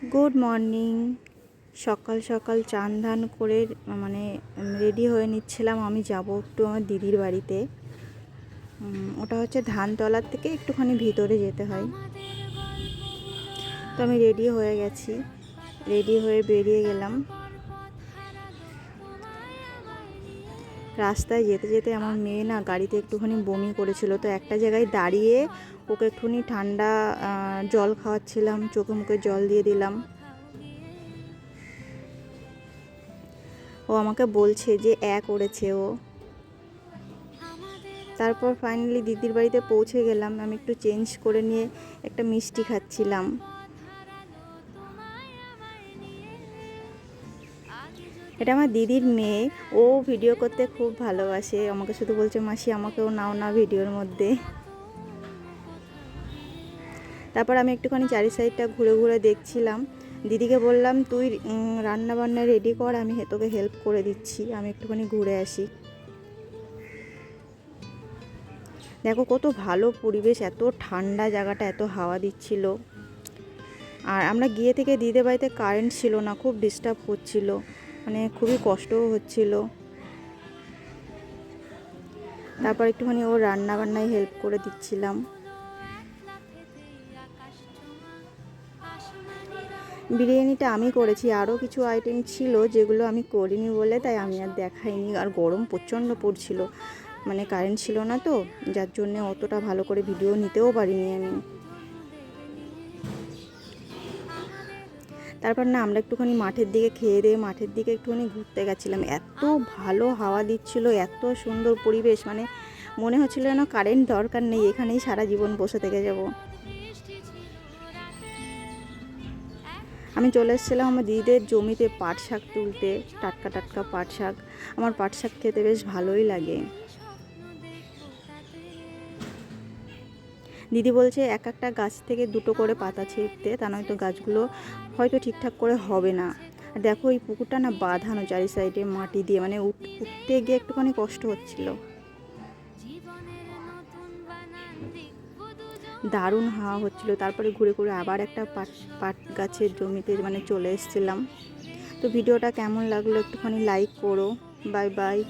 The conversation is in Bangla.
গুড মর্নিং সকাল সকাল চান ধান করে মানে রেডি হয়ে নিচ্ছিলাম। আমি যাব একটু আমার দিদির বাড়িতে। ওটা হচ্ছে ধানতলার থেকে একটুখানি ভিতরে যেতে হয়। তো আমি রেডি হয়ে গেছি। রেডি হয়ে বেরিয়ে গেলাম। রাস্তায় যেতে যেতে আমার মেয়ে না গাড়িতে একটুখানি বমি করেছিল। তো একটা জায়গায় দাঁড়িয়ে ওকে একটুখানি ঠান্ডা জল খাওয়াচ্ছিলাম, চোখে মুখে জল দিয়ে দিলাম। ও আমাকে বলছে যে এক করেছে ও। তারপর ফাইনালি দিদির বাড়িতে পৌঁছে গেলাম। আমি একটু চেঞ্জ করে নিয়ে একটা মিষ্টি খাচ্ছিলাম। এটা আমার দিদির মেয়ে। ও ভিডিও করতে খুব ভালোবাসে। আমাকে শুধু বলছে, মাসি, আমাকেও নাও না ভিডিওর মধ্যে। তারপর আমি একটুখানি চারি সাইডটা ঘুরে ঘুরে দেখছিলাম। দিদিকে বললাম, তুই রান্না বান্না রেডি কর, আমি তোকে হেল্প করে দিচ্ছি। আমি একটুখানি ঘুরে আসি। দেখো, কত ভালো পরিবেশ, এত ঠান্ডা জায়গাটা, এত হাওয়া দিচ্ছিল। আর আমরা গিয়ে থেকে দিদির বাড়িতে কারেন্ট ছিল না, খুব ডিস্টার্ব হচ্ছিল। মানে খুবই কষ্টও হচ্ছিল। তারপর একটুখানি ওর রান্না বান্নায় হেল্প করে দিচ্ছিলাম। বিরিয়ানিটা আমি করেছি, আরও কিছু আইটেম ছিল যেগুলো আমি করিনি বলে তাই আমি আর দেখাইনি। আর গরম প্রচণ্ড পড়ছিল মানে কারেন্ট ছিল না তো, যার জন্য অতটা ভালো করে ভিডিও নিতেও পারিনি আমি। তারপর না আমরা একটুখানি মাঠের দিকে খেয়ে দিয়ে মাঠের দিকে একটুখানি ঘুরতে গেছিলাম। এত ভালো হাওয়া দিচ্ছিল এত সুন্দর পরিবেশ মানে মনে হচ্ছিল যেন কারেন্ট দরকার নেই এখানেই সারা জীবন বসে থেকে যাব। আমি চলে এসেছিলাম আমার দিদিদের জমিতে পাট শাক তুলতে টাটকা টাটকা পাট শাক। আমার পাট শাক খেতে বেশ ভালোই লাগে। দিদি বলছে, এক একটা গাছ থেকে দুটো করে পাতা ছিঁড়তে তা নয়তো গাছগুলো হয়তো ঠিকঠাক করে হবে না। দেখো, এই পুকুরটা না বাঁধানো চারি সাইডে মাটি দিয়ে মানে উঠ- উঠতে গিয়ে একটুখানি কষ্ট হচ্ছিল। দারুণ হাওয়া হচ্ছিল। তারপরে ঘুরে ঘুরে আবার একটা পাট পাট গাছের জমিতে মানে চলে এসেছিলাম। তো ভিডিওটা কেমন লাগল একটুখানি লাইক করো। Bye bye